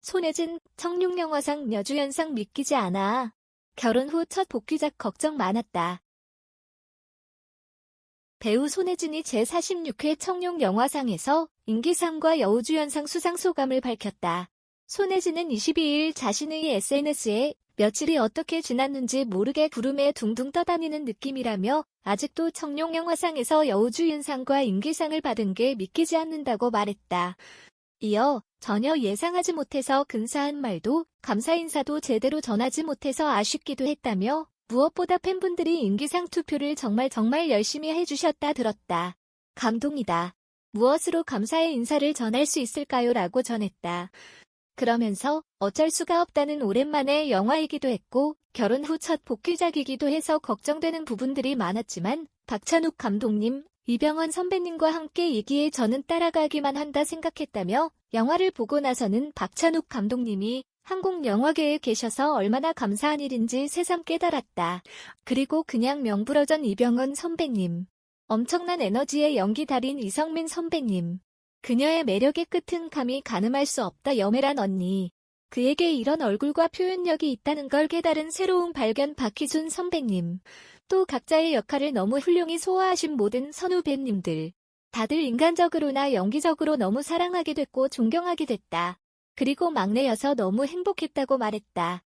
손혜진, 청룡영화상 여주연상 믿기지 않아. 결혼 후 첫 복귀작 걱정 많았다. 배우 손혜진이 제46회 청룡영화상에서 인기상과 여우주연상 수상 소감을 밝혔다. 손혜진은 22일 자신의 SNS에 며칠이 어떻게 지났는지 모르게 구름에 둥둥 떠다니는 느낌이라며 아직도 청룡영화상에서 여우주연상과 인기상을 받은 게 믿기지 않는다고 말했다. 이어 전혀 예상하지 못해서 근사한 말도 감사 인사도 제대로 전하지 못해서 아쉽기도 했다며 무엇보다 팬분들이 인기상 투표를 정말 정말 열심히 해주셨다 들었다. 감동이다. 무엇으로 감사의 인사를 전할 수 있을까요? 라고 전했다. 그러면서 어쩔 수가 없다는 오랜만의 영화이기도 했고 결혼 후 첫 복귀작이기도 해서 걱정되는 부분들이 많았지만 박찬욱 감독님, 이병헌 선배님과 함께 이기에 저는 따라가기만 한다 생각했다며 영화를 보고 나서는 박찬욱 감독님이 한국 영화계에 계셔서 얼마나 감사한 일인지 새삼 깨달았다. 그리고 그냥 명불허전 이병헌 선배님. 엄청난 에너지의 연기 달인 이성민 선배님. 그녀의 매력의 끝은 감히 가늠할 수 없다 여매란 언니. 그에게 이런 얼굴과 표현력이 있다는 걸 깨달은 새로운 발견 박희순 선배님. 또 각자의 역할을 너무 훌륭히 소화하신 모든 선후배님들. 다들 인간적으로나 연기적으로 너무 사랑하게 됐고 존경하게 됐다. 그리고 막내여서 너무 행복했다고 말했다.